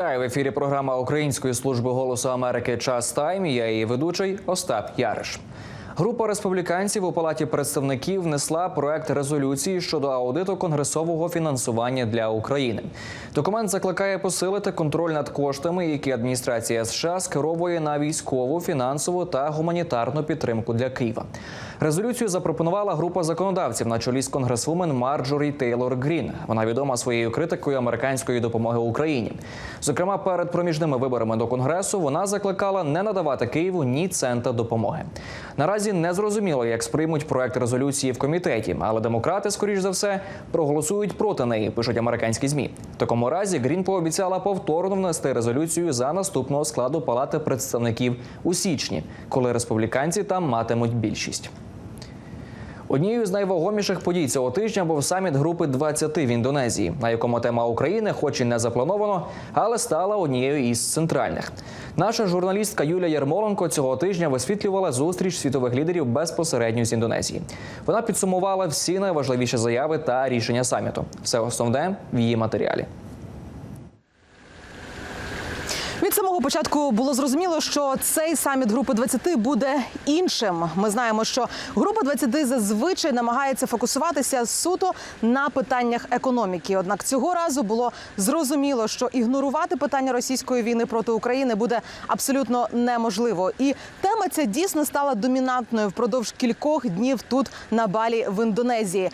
В ефірі програма Української служби голосу Америки Час Тайм. Я її ведучий Остап Яриш. Група республіканців у палаті представників внесла проект резолюції щодо аудиту конгресового фінансування для України. Документ закликає посилити контроль над коштами, які адміністрація США скеровує на військову, фінансову та гуманітарну підтримку для Києва. Резолюцію запропонувала група законодавців на чолі з конгресвумен Марджорі Тейлор Грін. Вона відома своєю критикою американської допомоги Україні. Зокрема, перед проміжними виборами до конгресу вона закликала не надавати Києву ні цента допомоги. Наразі не зрозуміло, як сприймуть проект резолюції в комітеті, але демократи, скоріш за все, проголосують проти неї. Пишуть американські змі. В такому разі Грін пообіцяла повторно внести резолюцію за наступного складу палати представників у січні, коли республіканці там матимуть більшість. Однією з найвагоміших подій цього тижня був саміт групи 20 в Індонезії, на якому тема України, хоч і не заплановано, але стала однією із центральних. Наша журналістка Юлія Ярмоленко цього тижня висвітлювала зустріч світових лідерів безпосередньо з Індонезії. Вона підсумувала всі найважливіші заяви та рішення саміту. Все основне в її матеріалі. Від самого початку було зрозуміло, що цей саміт групи 20 буде іншим. Ми знаємо, що група 20 зазвичай намагається фокусуватися суто на питаннях економіки. Однак цього разу було зрозуміло, що ігнорувати питання російської війни проти України буде абсолютно неможливо. І тема ця дійсно стала домінантною впродовж кількох днів тут на Балі в Індонезії.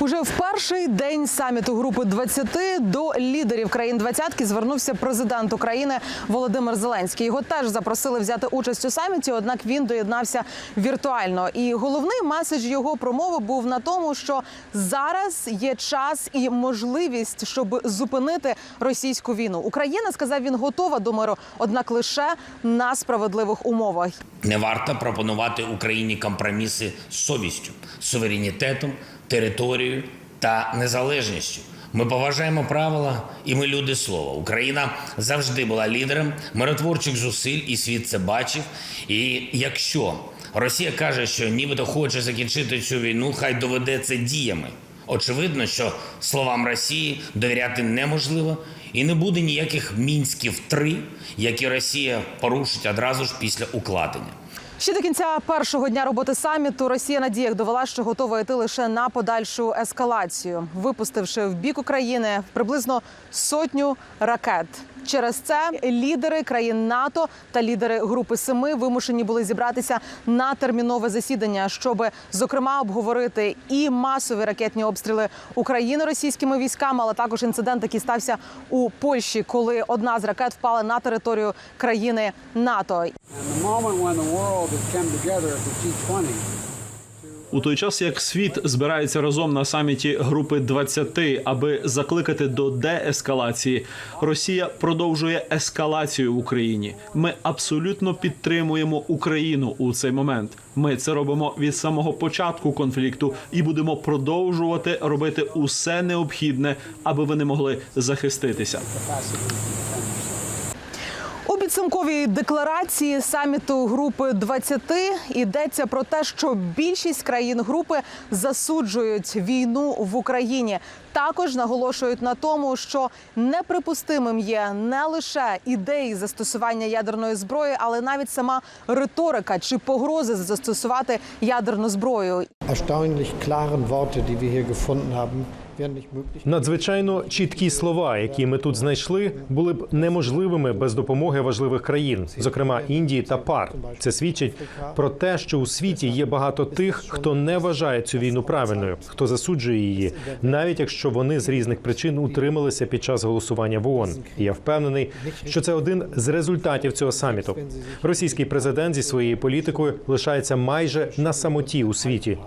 Уже в перший день саміту групи 20 до лідерів країн двадцятки звернувся президент України Володимир Зеленський. Його теж запросили взяти участь у саміті, однак він доєднався віртуально. І головний меседж його промови був на тому, що зараз є час і можливість, щоб зупинити російську війну. Україна сказав він готова до миру, однак лише на справедливих умовах. Не варто пропонувати Україні компроміси з совістю, суверенітетом, територією та незалежністю. Ми поважаємо правила, і ми люди слова. Україна завжди була лідером миротворчих зусиль, і світ це бачив. І якщо Росія каже, що нібито хоче закінчити цю війну, хай доведе це діями. Очевидно, що словам Росії довіряти неможливо, і не буде ніяких мінськів 3 які Росія порушить одразу ж після укладення. Ще до кінця першого дня роботи саміту Росія на діях довела, що готова йти лише на подальшу ескалацію, випустивши в бік України приблизно сотню ракет. Через це лідери країн НАТО та лідери групи Семи вимушені були зібратися на термінове засідання, щоб зокрема обговорити і масові ракетні обстріли України російськими військами, але також інцидент, який стався у Польщі, коли одна з ракет впала на територію країни НАТО. And the moment when the world has come together at the G20 У той час як світ збирається разом на саміті групи 20, аби закликати до деескалації, Росія продовжує ескалацію в Україні. Ми абсолютно підтримуємо Україну у цей момент. Ми це робимо від самого початку конфлікту і будемо продовжувати робити усе необхідне, аби вони могли захиститися. У підсумковій декларації саміту групи 20 йдеться про те, що більшість країн групи засуджують війну в Україні. Також наголошують на тому, що неприпустимим є не лише ідеї застосування ядерної зброї, але навіть сама риторика чи погрози застосувати ядерну зброю. erstaunlich klaren Worte, die wir hier gefunden haben. Надзвичайно чіткі слова, які ми тут знайшли, були б неможливими без допомоги важливих країн, зокрема Індії та ПАР. Це свідчить про те, що у світі є багато тих, хто не вважає цю війну правильною, хто засуджує її, навіть якщо вони з різних причин утрималися під час голосування в ООН. І я впевнений, що це один з результатів цього саміту. Російський президент зі своєю політикою лишається майже на самоті у світі.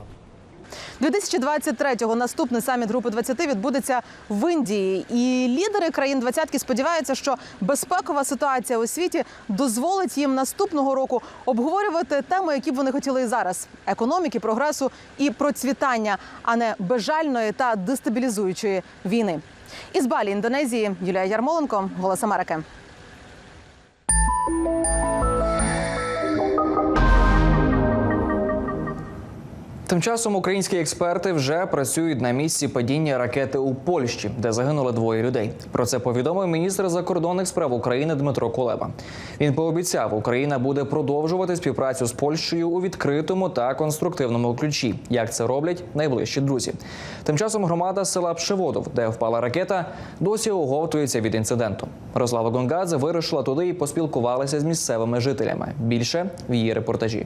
2023-го наступний саміт групи 20 відбудеться в Індії, і лідери країн двадцятки сподіваються, що безпекова ситуація у світі дозволить їм наступного року обговорювати теми, які б вони хотіли і зараз: економіки, прогресу і процвітання, а не безжальної та дестабілізуючої війни. Із Балі, Індонезії, Юлія Ярмоленко, Голос Америки. Тим часом українські експерти вже працюють на місці падіння ракети у Польщі, де загинули двоє людей. Про це повідомив міністр закордонних справ України Дмитро Кулеба. Він пообіцяв, Україна буде продовжувати співпрацю з Польщею у відкритому та конструктивному ключі, як це роблять найближчі друзі. Тим часом громада села Пшеводов, де впала ракета, досі оговтується від інциденту. Рослава Гонгадзе вирушила туди і поспілкувалася з місцевими жителями. Більше в її репортажі.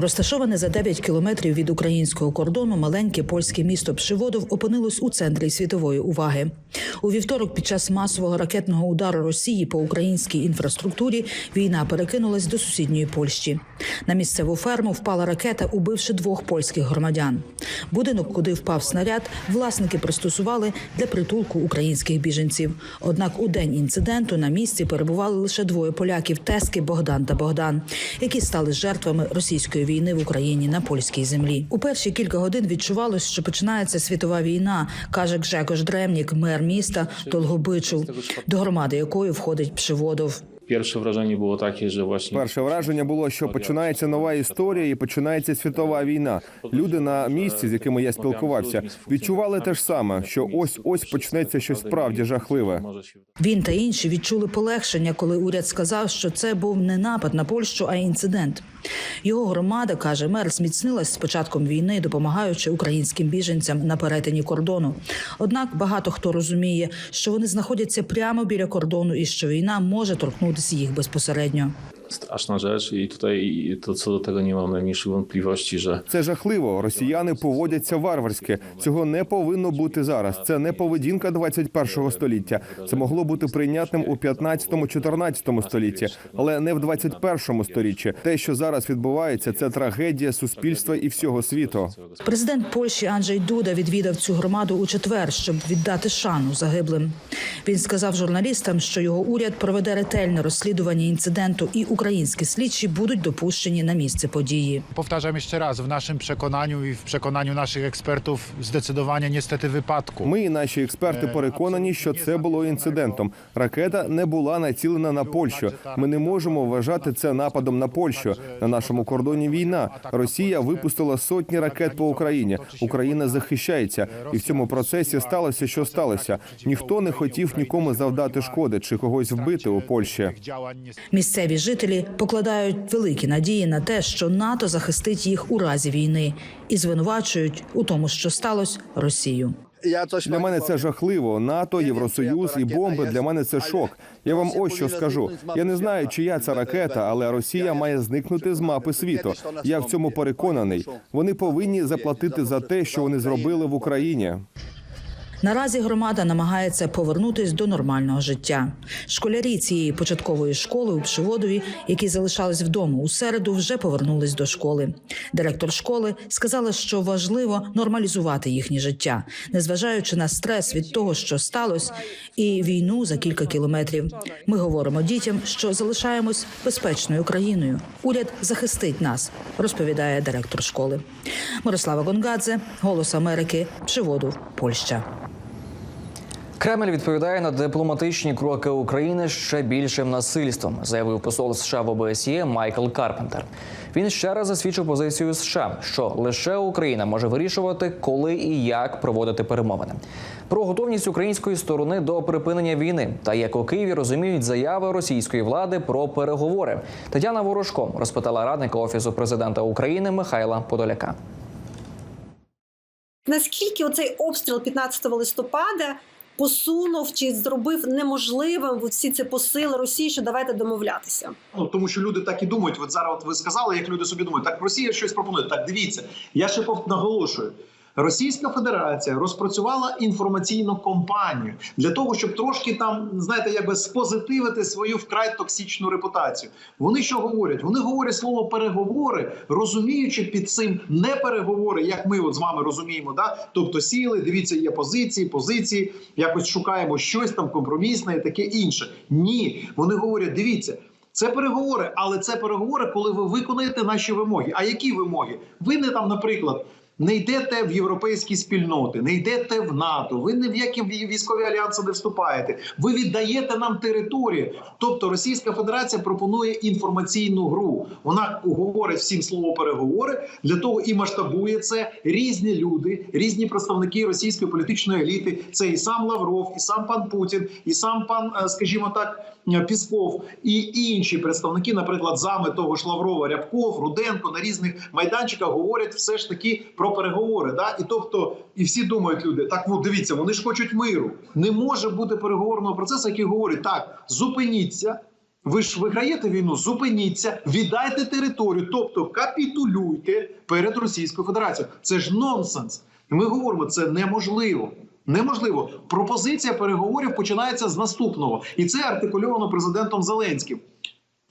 Розташоване за 9 кілометрів від українського кордону маленьке польське місто Пшиводов опинилось у центрі світової уваги. У вівторок, під час масового ракетного удару Росії по українській інфраструктурі, війна перекинулась до сусідньої Польщі. На місцеву ферму впала ракета, убивши двох польських громадян. Будинок, куди впав снаряд, власники пристосували для притулку українських біженців. Однак у день інциденту на місці перебували лише двоє поляків Тески Богдан та Богдан, які стали жертвами російської війни в Україні на польській землі. У перші кілька годин відчувалось, що починається світова війна, каже Гжекош Дремнік, мер міста Долгобичу, до громади якої входить Пшеводов. Перше враження було таке, що właśnie Перше враження було, що починається нова історія і починається світова війна. Люди на місці, з якими я спілкувався, відчували те ж саме, що ось ось почнеться щось справді жахливе. Він та інші відчули полегшення, коли уряд сказав, що це був не напад на Польщу, а інцидент. Його громада каже, мер зміцнилась з початком війни, допомагаючи українським біженцям на перетині кордону. Однак багато хто розуміє, що вони знаходяться прямо біля кордону і що війна може торкнутися їх безпосередньо. Straszna rzecz i tutaj to co do tego nie mam najmniejszych wątpliwości, że Це жахливо. Росіяни поводяться варварськи. Цього не повинно бути зараз. Це не поведінка 21-го століття. Це могло бути прийнятним у 15-14 столітті, але не в 21-му сторіччі. Те, що зараз відбувається, це трагедія суспільства і всього світу. Президент Польщі Анджей Дуда відвідав цю громаду у четвер, щоб віддати шану загиблим. Він сказав журналістам, що його уряд проведе ретельне розслідування інциденту, і українські слідчі будуть допущені на місце події. Powtarzam jeszcze raz, w naszym przekonaniu i w przekonaniu naszych ekspertów zdecydowanie niestety wypadku. Ми і наші експерти переконані, що це було інцидентом. Ракета не була націлена на Польщу. Ми не можемо вважати це нападом на Польщу. На нашому кордоні війна. Росія випустила сотні ракет по Україні. Україна захищається, і в цьому процесі сталося, що сталося. Ніхто не хотів нікому завдати шкоди чи когось вбити у Польщі. Місцеві жителі покладають великі надії на те, що НАТО захистить їх у разі війни, і звинувачують у тому, що сталося Росію. Для мене це жахливо. НАТО, Євросоюз і бомби для мене це шок. Я вам ось що скажу. Я не знаю, чия це ракета, але Росія має зникнути з мапи світу. Я в цьому переконаний. Вони повинні заплатити за те, що вони зробили в Україні. Наразі громада намагається повернутись до нормального життя. Школярі цієї початкової школи у Пшиводові, які залишались вдома у середу, вже повернулись до школи. Директор школи сказала, що важливо нормалізувати їхнє життя, незважаючи на стрес від того, що сталося, і війну за кілька кілометрів. Ми говоримо дітям, що залишаємось безпечною країною. Уряд захистить нас, розповідає директор школи. Мирослава Гонгадзе, Голос Америки, Пшиводов, Польща. Кремль відповідає на дипломатичні кроки України ще більшим насильством, заявив посол США в ОБСЄ Майкл Карпентер. Він ще раз засвідчив позицію США, що лише Україна може вирішувати, коли і як проводити перемовини. Про готовність української сторони до припинення війни та як у Києві розуміють заяви російської влади про переговори. Тетяна Ворожко розпитала радника офісу президента України Михайла Подоляка. Наскільки оцей обстріл 15 листопада посунув чи зробив неможливим всі ці посили Росії, що давайте домовлятися? Ну тому що люди так і думають. От зараз от ви сказали, як люди собі думають, так Росія щось пропонує. Так дивіться, я ще наголошую. Російська Федерація розпрацювала інформаційну кампанію для того, щоб трошки там, знаєте, якби спозитивити свою вкрай токсичну репутацію. Вони що говорять? Вони говорять слово переговори, розуміючи під цим не переговори, як ми от з вами розуміємо. Да? Тобто сіли, дивіться, є позиції, позиції, якось шукаємо щось там компромісне і таке інше. Ні, вони говорять, дивіться. Це переговори, але це переговори, коли ви виконаєте наші вимоги. А які вимоги? Ви не там, наприклад, не йдете в європейські спільноти, не йдете в НАТО, ви ні в які військові альянси не вступаєте. Ви віддаєте нам територію. Тобто Російська Федерація пропонує інформаційну гру. Вона говорить всім слово переговори для того і масштабує це різні люди, різні представники російської політичної еліти. Це і сам Лавров, і сам пан Путін, і сам пан, е, скажімо так, Пісков, і інші представники, наприклад, зами того ж Лаврова, Рябков, Руденко на різних майданчиках говорять все ж таки про переговори. Да? І тобто, і всі думають люди, так ну дивіться, вони ж хочуть миру. Не може бути переговорного процесу, який говорить так: зупиніться. Ви ж виграєте війну, зупиніться, віддайте територію, тобто капітулюйте перед Російською Федерацією. Це ж нонсенс. Ми говоримо, це неможливо. Неможливо. Пропозиція переговорів починається з наступного, і це артикульовано президентом Зеленським.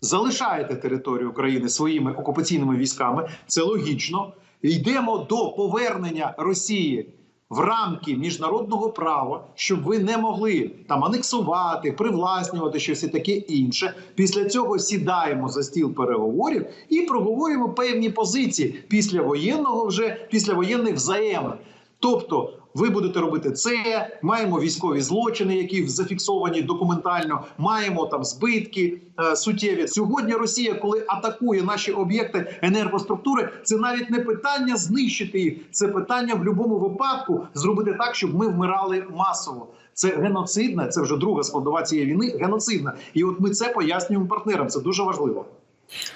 Залишаєте територію України своїми окупаційними військами. Це логічно. Йдемо до повернення Росії в рамки міжнародного права, щоб ви не могли там анексувати, привласнювати щось і таке інше. Після цього сідаємо за стіл переговорів і проговорюємо певні позиції після воєнного вже після воєнних взаємин. Тобто, ви будете робити це. Маємо військові злочини, які зафіксовані документально. Маємо там збитки е, суттєві. Сьогодні Росія, коли атакує наші об'єкти енергоструктури, це навіть не питання знищити їх, це питання в будь-якому випадку зробити так, щоб ми вмирали масово. Це геноцидна, це вже друга складова цієї війни. Геноцидна, і от ми це пояснюємо партнерам. Це дуже важливо.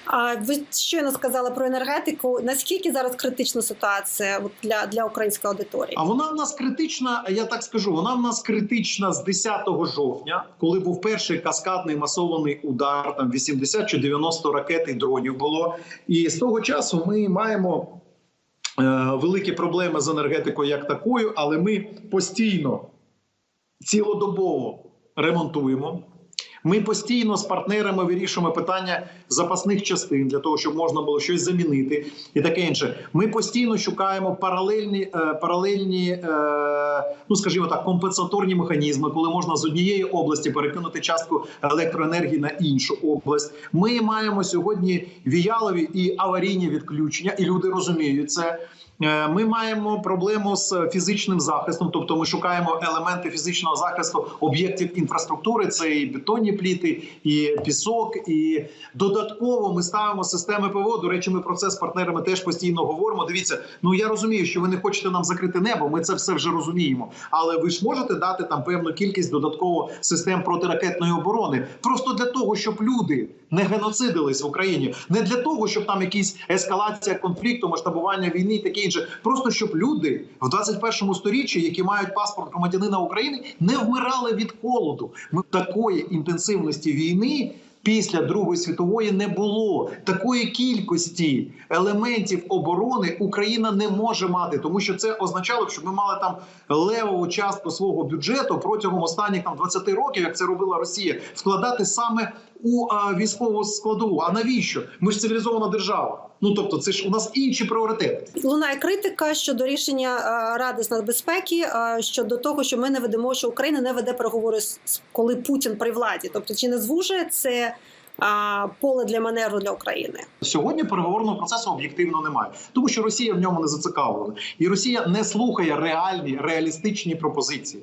А ви щойно сказали про енергетику. Наскільки зараз критична ситуація для, для української аудиторії? А вона в нас критична. Я так скажу. Вона в нас критична з 10 жовтня, коли був перший каскадний масований удар. Там 80 чи 90 ракет і дронів було. І з того часу ми маємо е, великі проблеми з енергетикою як такою, але ми постійно цілодобово ремонтуємо. Ми постійно з партнерами вирішуємо питання запасних частин для того, щоб можна було щось замінити і таке інше. Ми постійно шукаємо паралельні, е, паралельні, е, ну скажімо так, компенсаторні механізми, коли можна з однієї області перекинути частку електроенергії на іншу область. Ми маємо сьогодні віялові і аварійні відключення, і люди розуміють це. Е, Ми маємо проблему з фізичним захистом, тобто ми шукаємо елементи фізичного захисту об'єктів інфраструктури. Це і бетонні пліти, і пісок, і додатково ми ставимо системи ПВО. До речі, ми про це з партнерами теж постійно говоримо. Дивіться, ну я розумію, що ви не хочете нам закрити небо. Ми це все вже розуміємо. Але ви ж можете дати там певну кількість додатково систем протиракетної оборони, просто для того, щоб люди не геноцидились в Україні, не для того, щоб там якісь ескалація конфлікту, масштабування війни таке інше. Просто щоб люди в 21 сторіччі, які мають паспорт громадянина України, не вмирали від холоду. Ми такої інтенсивності війни. Після Другої світової не було такої кількості елементів оборони Україна не може мати, тому що це означало, б, що ми мали там левову частку свого бюджету протягом останніх там 20 років, як це робила Росія, вкладати саме у а, військову складову. А навіщо? Ми ж цивілізована держава. Ну тобто, це ж у нас інші пріоритети. Лунає критика щодо рішення е, Ради з нацбезпеки е, щодо того, що ми не ведемо, що Україна не веде переговори з коли Путін при владі. Тобто, чи не звужує це поле для маневру для України? Сьогодні переговорного процесу об'єктивно немає, тому що Росія в ньому не зацікавлена, і Росія не слухає реальні реалістичні пропозиції.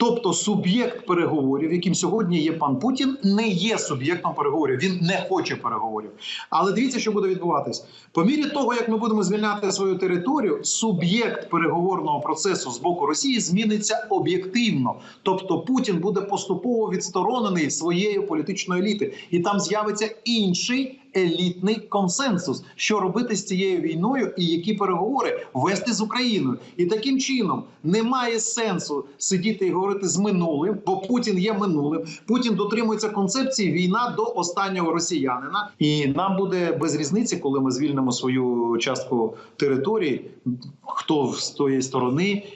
Тобто суб'єкт переговорів, яким сьогодні є пан Путін, не є суб'єктом переговорів. Він не хоче переговорів. Але дивіться, що буде відбуватись. По мірі того, як ми будемо звільняти свою територію, суб'єкт переговорного процесу з боку Росії зміниться об'єктивно. Тобто Путін буде поступово відсторонений своєї політичної еліти, і там з'явиться інший елітний консенсус, що робити з цією війною і які переговори вести з Україною. І таким чином немає сенсу сидіти і говорити з минулим, бо Путін є минулим. Путін дотримується концепції війна до останнього росіянина, і нам буде без різниці, коли ми звільнимо свою частку території. Хто з тої сторони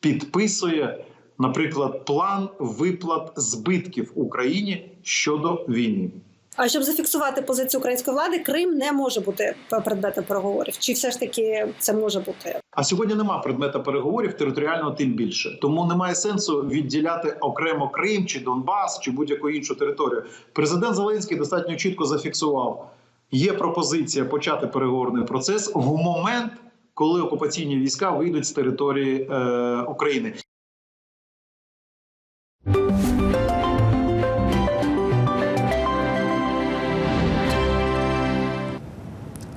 підписує, наприклад, план виплат збитків Україні щодо війни. А щоб зафіксувати позицію української влади, Крим не може бути предметом переговорів. Чи все ж таки це може бути? А сьогодні нема предмета переговорів територіального тим більше. Тому немає сенсу відділяти окремо Крим чи Донбас чи будь-яку іншу територію. Президент Зеленський достатньо чітко зафіксував: є пропозиція почати переговорний процес в момент коли окупаційні війська вийдуть з території е, України.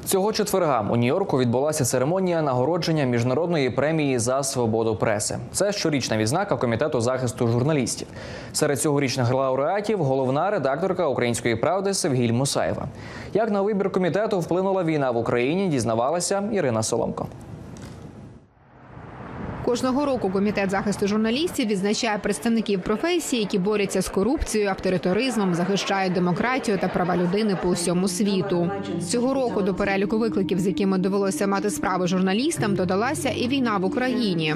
Цього четверга у Нью-Йорку відбулася церемонія нагородження міжнародної премії за свободу преси. Це щорічна відзнака комітету захисту журналістів. Серед цьогорічних лауреатів головна редакторка Української правди Севгіль Мусаєва. Як на вибір комітету вплинула війна в Україні, дізнавалася Ірина Соломко. Кожного року комітет захисту журналістів відзначає представників професії, які борються з корупцією, авторитаризмом, захищають демократію та права людини по всьому світу. Цього року до переліку викликів, з якими довелося мати справи журналістам, додалася і війна в Україні.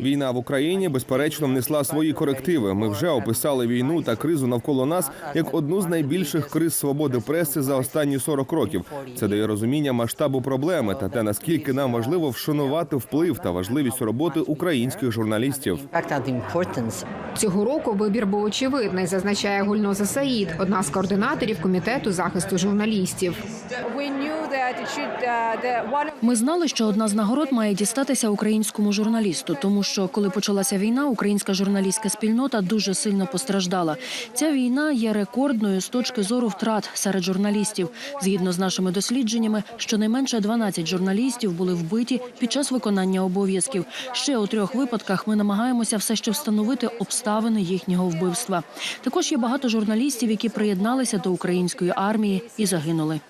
Війна в Україні безперечно внесла свої корективи. Ми вже описали війну та кризу навколо нас як одну з найбільших криз свободи преси за останні 40 років. Це дає розуміння масштабу проблеми та те, наскільки нам важливо вшанувати вплив та важливість роботи українських журналістів. Цього року вибір був очевидний, зазначає Гульноза Саїд, одна з координаторів комітету захисту журналістів. Ми знали, що одна з нагород має дістатися українському журналісту, тому що коли почалася війна, українська журналістська спільнота дуже сильно постраждала. Ця війна є рекордною з точки зору втрат серед журналістів. Згідно з нашими дослідженнями, щонайменше 12 журналістів були вбиті під час виконання обов'язків. Ще у трьох випадках ми намагаємося все ще встановити обставини їхнього вбивства. Також є багато журналістів, які приєдналися до української армії і загинули.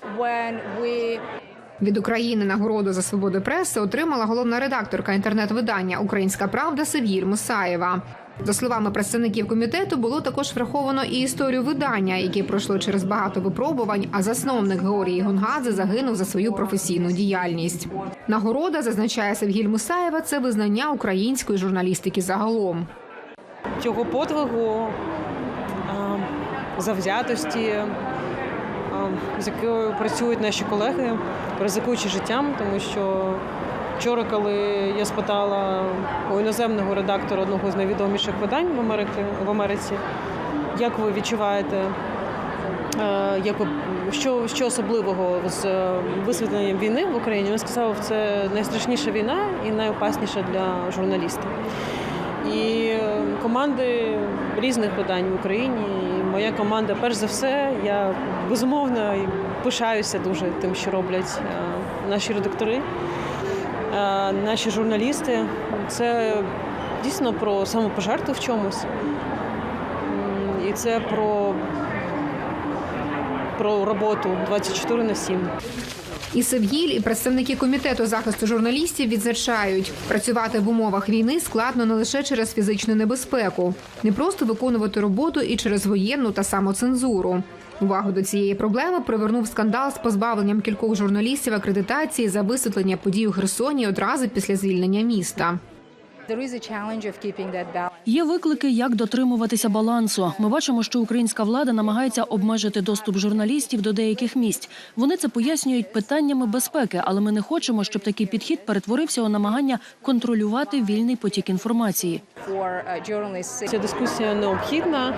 Від України нагороду за свободу преси отримала головна редакторка інтернет-видання Українська Правда Севгіль Мусаєва. За словами представників комітету, було також враховано і історію видання, яке пройшло через багато випробувань. А засновник Георгій Гонгадзе загинув за свою професійну діяльність. Нагорода зазначає Севгіль Мусаєва. Це визнання української журналістики загалом. Цього подвигу, завзятості, а, з якою працюють наші колеги, ризикуючи життям, тому що вчора, коли я спитала у іноземного редактора одного з найвідоміших видань в Америці, в Америці як ви відчуваєте, е, як ви, що, що особливого з е, висвітленням війни в Україні, він сказав, це найстрашніша війна і найопасніша для журналіста. І е, команди різних видань в Україні. Моя команда, перш за все, я безумовно пишаюся дуже тим, що роблять е, наші редактори, е, наші журналісти. Це дійсно про самопожертву в чомусь. І це про, про роботу 24 на 7. І Севгіль, і представники комітету захисту журналістів відзначають, працювати в умовах війни складно не лише через фізичну небезпеку, не просто виконувати роботу і через воєнну та самоцензуру. Увагу до цієї проблеми привернув скандал з позбавленням кількох журналістів акредитації за висвітлення подій у Херсоні одразу після звільнення міста. Є виклики, як дотримуватися балансу. Ми бачимо, що українська влада намагається обмежити доступ журналістів до деяких місць. Вони це пояснюють питаннями безпеки, але ми не хочемо, щоб такий підхід перетворився у намагання контролювати вільний потік інформації. Ця дискусія необхідна,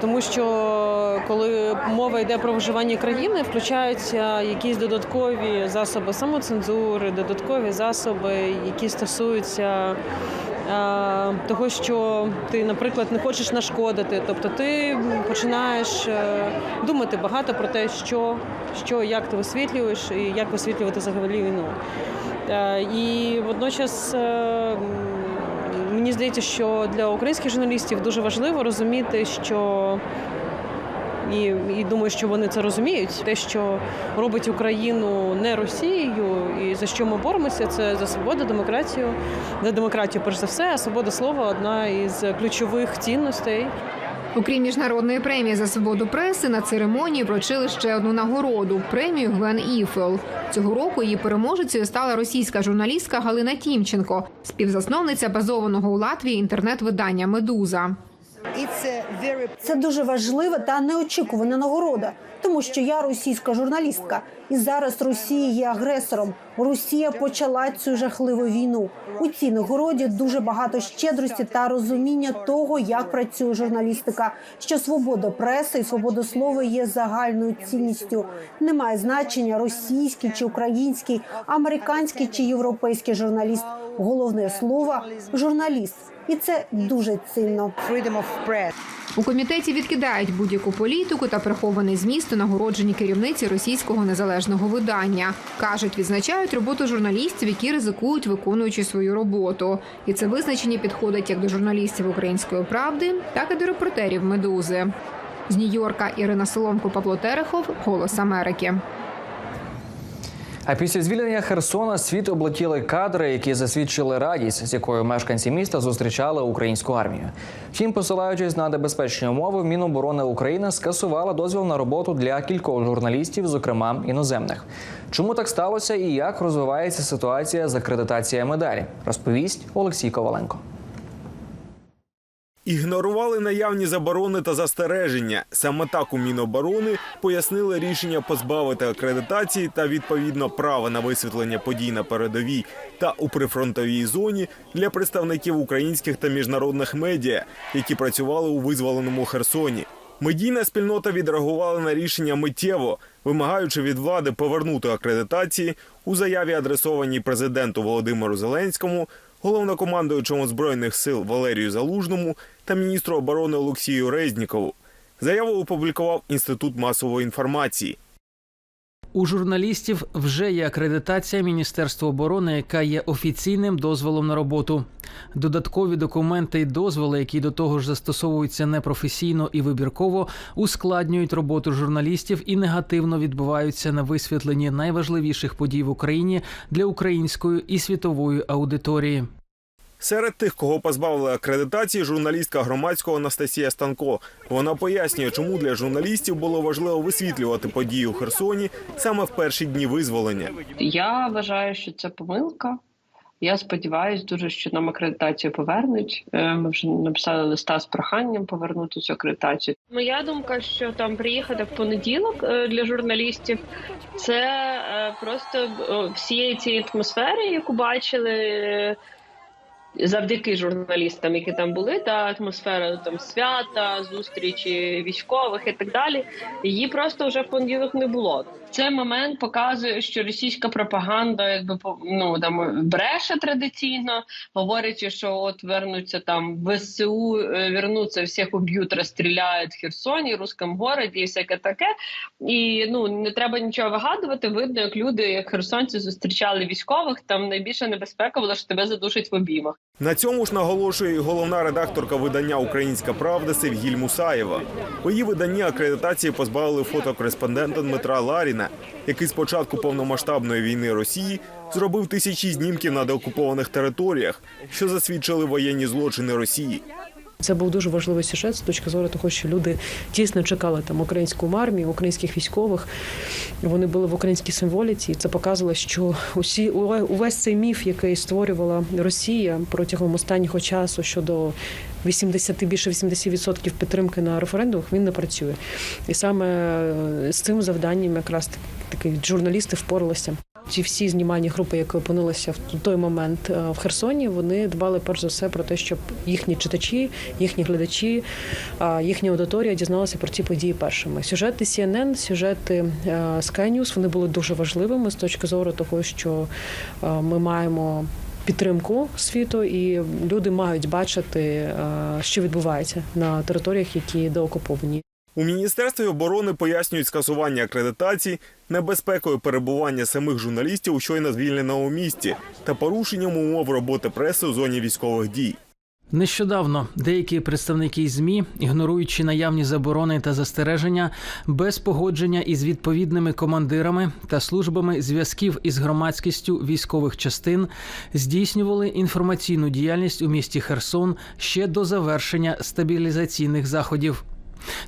тому що коли мова йде про виживання країни, включаються якісь додаткові засоби самоцензури, додаткові засоби, які стосуються того, що ти, наприклад, не хочеш нашкодити. Тобто ти починаєш е, думати багато про те, що, що як ти висвітлюєш і як висвітлювати взагалі війну. Е, І водночас. е, Мені здається, що для українських журналістів дуже важливо розуміти, що і, і думаю, що вони це розуміють. Те, що робить Україну не Росією, і за що ми боремося, це за свободу, демократію, за демократію, перш за все, а свобода слова одна із ключових цінностей. Окрім міжнародної премії за свободу преси, на церемонії вручили ще одну нагороду премію Гвен Іфел. Цього року її переможецею стала російська журналістка Галина Тімченко, співзасновниця базованого у Латвії інтернет-видання Медуза. Це дуже важлива та неочікувана нагорода, тому що я російська журналістка, і зараз Росія є агресором. Росія почала цю жахливу війну. У цій нагороді дуже багато щедрості та розуміння того, як працює журналістика. Що свобода преси і свобода слова є загальною цінністю. Немає значення російський чи український, американський чи європейський журналіст. Головне слово журналіст, і це дуже цінно. У комітеті відкидають будь-яку політику та прихований зміст у нагородженні керівниці російського незалежного видання. кажуть, відзначають роботу журналістів, які ризикують, виконуючи свою роботу. І це визначення підходить як до журналістів української правди, так і до репортерів медузи. З Нью-Йорка Ірина Соломко, Павло Терехов, Голос Америки. А після звільнення Херсона світ облетіли кадри, які засвідчили радість, з якою мешканці міста зустрічали українську армію. Втім, посилаючись на небезпечні умови, Міноборони України скасувала дозвіл на роботу для кількох журналістів, зокрема іноземних. Чому так сталося і як розвивається ситуація з акредитаціями далі? Розповість Олексій Коваленко. Ігнорували наявні заборони та застереження. Саме так у Міноборони пояснили рішення позбавити акредитації та відповідно права на висвітлення подій на передовій та у прифронтовій зоні для представників українських та міжнародних медіа, які працювали у визволеному Херсоні. Медійна спільнота відреагувала на рішення миттєво, вимагаючи від влади повернути акредитації у заяві, адресованій президенту Володимиру Зеленському, головнокомандуючому збройних сил Валерію Залужному та міністру оборони Олексію Резнікову. Заяву опублікував інститут масової інформації. У журналістів вже є акредитація Міністерства оборони, яка є офіційним дозволом на роботу. Додаткові документи і дозволи, які до того ж застосовуються непрофесійно і вибірково, ускладнюють роботу журналістів і негативно відбуваються на висвітленні найважливіших подій в Україні для української і світової аудиторії. Серед тих, кого позбавили акредитації, журналістка громадського Анастасія Станко. Вона пояснює, чому для журналістів було важливо висвітлювати події у Херсоні саме в перші дні визволення. Я вважаю, що це помилка. Я сподіваюся дуже, що нам акредитацію повернуть. Е, Ми вже написали листа з проханням повернути цю акредитацію. Моя думка, що там приїхати в понеділок е, для журналістів, це е, просто всієї цієї атмосфери, яку бачили. Завдяки журналістам, які там були, та атмосфера там свята, зустрічі військових і так далі. Її просто вже в понеділок не було. Цей момент показує, що російська пропаганда, якби ну там бреше традиційно, говорячи, що от вернуться там ВСУ, е, вернуться, всіх уб'ють, розстріляють в Херсоні, русском городі і всяке таке. І ну не треба нічого вигадувати. Видно, як люди, як херсонці, зустрічали військових. Там найбільша небезпека була, що тебе задушать в обіймах. На цьому ж наголошує і головна редакторка видання Українська Правда Севгіль Мусаєва. У її виданні акредитації позбавили фотокореспондента Дмитра Ларіна, який з початку повномасштабної війни Росії зробив тисячі знімків на деокупованих територіях, що засвідчили воєнні злочини Росії. Це був дуже важливий сюжет з точки зору того, що люди дійсно чекали там українську армію, українських військових. Вони були в українській символіці, і це показувало, що усі увесь цей міф, який створювала Росія протягом останнього часу щодо 80, більше 80% підтримки на референдумах, він не працює. І саме е, з цим завданням якраз таки журналісти впоралися. Ці всі знімальні групи, які опинилися в той момент е, в Херсоні, вони дбали перш за все про те, щоб їхні читачі, їхні глядачі, їхня аудиторія дізналася про ці події першими. Сюжети CNN, сюжети е, Sky News, вони були дуже важливими з точки зору того, що е, ми маємо. Підтримку світу, і люди мають бачити, що відбувається на територіях, які деокуповані. У міністерстві оборони пояснюють скасування акредитації небезпекою перебування самих журналістів у щойно звільненому місті та порушенням умов роботи преси у зоні військових дій. Нещодавно деякі представники ЗМІ, ігноруючи наявні заборони та застереження, без погодження із відповідними командирами та службами зв'язків із громадськістю військових частин, здійснювали інформаційну діяльність у місті Херсон ще до завершення стабілізаційних заходів.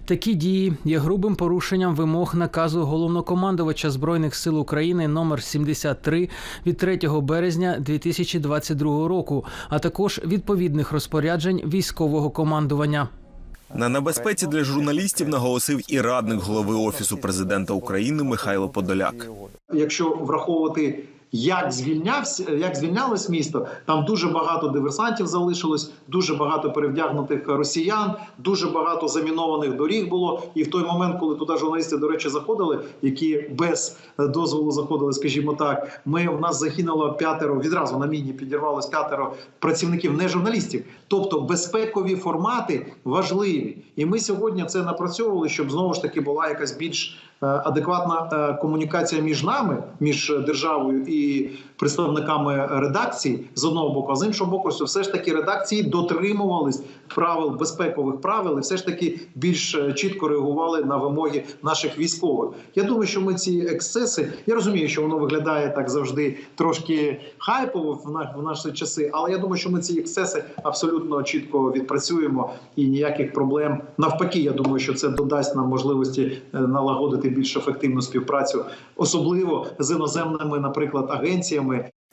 Такі дії є грубим порушенням вимог наказу головнокомандувача збройних сил України номер 73 від 3 березня 2022 року, а також відповідних розпоряджень військового командування. На небезпеці для журналістів наголосив і радник голови офісу президента України Михайло Подоляк. Якщо враховувати як звільнявся, як звільнялось місто, там дуже багато диверсантів залишилось, дуже багато перевдягнутих росіян, дуже багато замінованих доріг було. І в той момент, коли туди журналісти, до речі, заходили, які без дозволу заходили, скажімо так, ми в нас загинуло п'ятеро відразу на міні підірвалось п'ятеро працівників, не журналістів. Тобто безпекові формати важливі, і ми сьогодні це напрацьовували, щоб знову ж таки була якась більш е, адекватна е, комунікація між нами, між державою і представниками редакції з одного боку, а з іншого боку, що все ж таки редакції дотримувались правил безпекових правил і все ж таки більш е, чітко реагували на вимоги наших військових. Я думаю, що ми ці ексцеси. Я розумію, що воно виглядає так завжди трошки хайпово в на- в наші часи, але я думаю, що ми ці ексцеси абсолютно чітко відпрацюємо і ніяких проблем. Навпаки, я думаю, що це додасть нам можливості е, налагодити більш ефективну співпрацю, особливо з іноземними, наприклад, агенціями.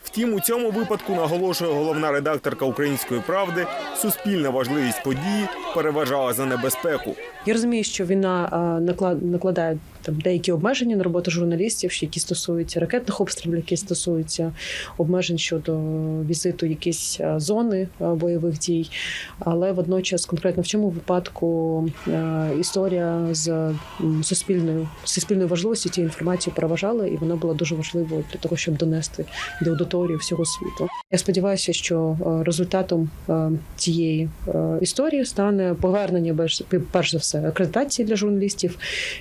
Втім, у цьому випадку наголошує головна редакторка Української правди, суспільна важливість події переважала за небезпеку. Я розумію, що війна а, накладає там деякі обмеження на роботу журналістів, які стосуються ракетних обстрілів, які стосуються обмежень щодо візиту якісь зони бойових дій. Але водночас, конкретно в цьому випадку, історія з суспільною суспільною важливості цієї інформації переважала, і вона була дуже важливою для того, щоб донести до аудиторії всього світу. Я сподіваюся, що е, результатом е, цієї е, історії стане повернення перш- за все акредитації для журналістів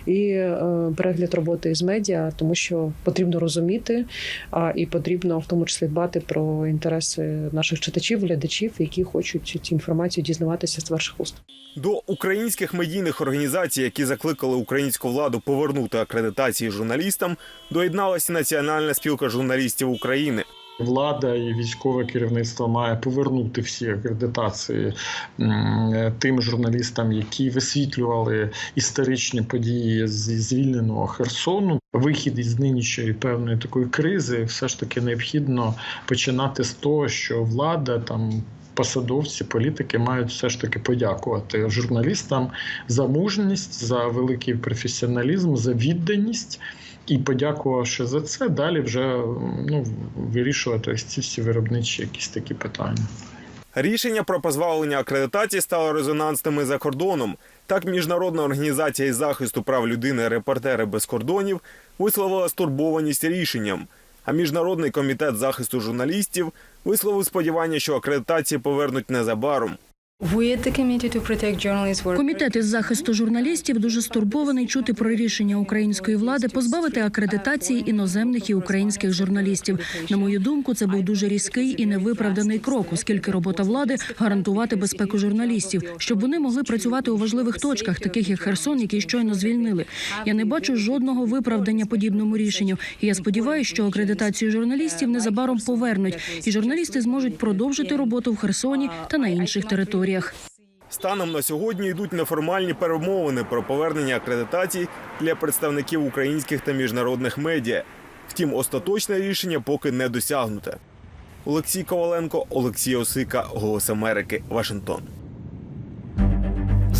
і е, перегляд роботи з медіа, тому що потрібно розуміти а, і потрібно в тому числі дбати про інтереси наших читачів, глядачів, які хочуть цю інформацію дізнаватися з ваших уст. До українських медійних організацій, які закликали українську владу повернути акредитації журналістам, доєдналася Національна спілка журналістів України. Влада і військове керівництво має повернути всі акредитації тим журналістам, які висвітлювали історичні події зі звільненого Херсону. Вихід із нинішньої певної такої кризи все ж таки необхідно починати з того, що влада там. Посадовці, політики мають все ж таки подякувати журналістам за мужність, за великий професіоналізм, за відданість. І подякувавши за це, далі вже ну, вирішувати ось ці всі виробничі якісь такі питання. Рішення про позбавлення акредитації стало резонансними за кордоном. Так, міжнародна організація із захисту прав людини Репортери без кордонів висловила стурбованість рішенням. А міжнародний комітет захисту журналістів висловив сподівання, що акредитації повернуть незабаром. Комітет із захисту журналістів дуже стурбований чути про рішення української влади позбавити акредитації іноземних і українських журналістів. На мою думку, це був дуже різкий і невиправданий крок, оскільки робота влади гарантувати безпеку журналістів, щоб вони могли працювати у важливих точках, таких як Херсон, який щойно звільнили. Я не бачу жодного виправдання подібному рішенню. І я сподіваюся, що акредитацію журналістів незабаром повернуть, і журналісти зможуть продовжити роботу в Херсоні та на інших територіях. Станом на сьогодні йдуть неформальні перемовини про повернення акредитацій для представників українських та міжнародних медіа. Втім, остаточне рішення поки не досягнуте. Олексій Коваленко, Олексій Осика, Голос Америки, Вашингтон.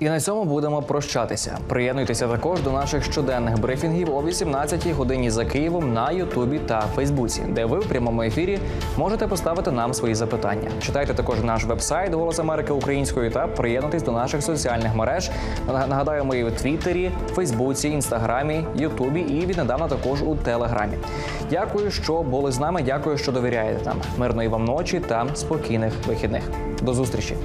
І на цьому будемо прощатися. Приєднуйтеся також до наших щоденних брифінгів о 18-й годині за Києвом на Ютубі та Фейсбуці, де ви в прямому ефірі можете поставити нам свої запитання. Читайте також наш вебсайт Голос Америки українською та приєднуйтесь до наших соціальних мереж. Нагадаю, ми в Твіттері, Фейсбуці, Інстаграмі, Ютубі і віднедавна також у Телеграмі. Дякую, що були з нами. Дякую, що довіряєте нам. Мирної вам ночі та спокійних вихідних. До зустрічі.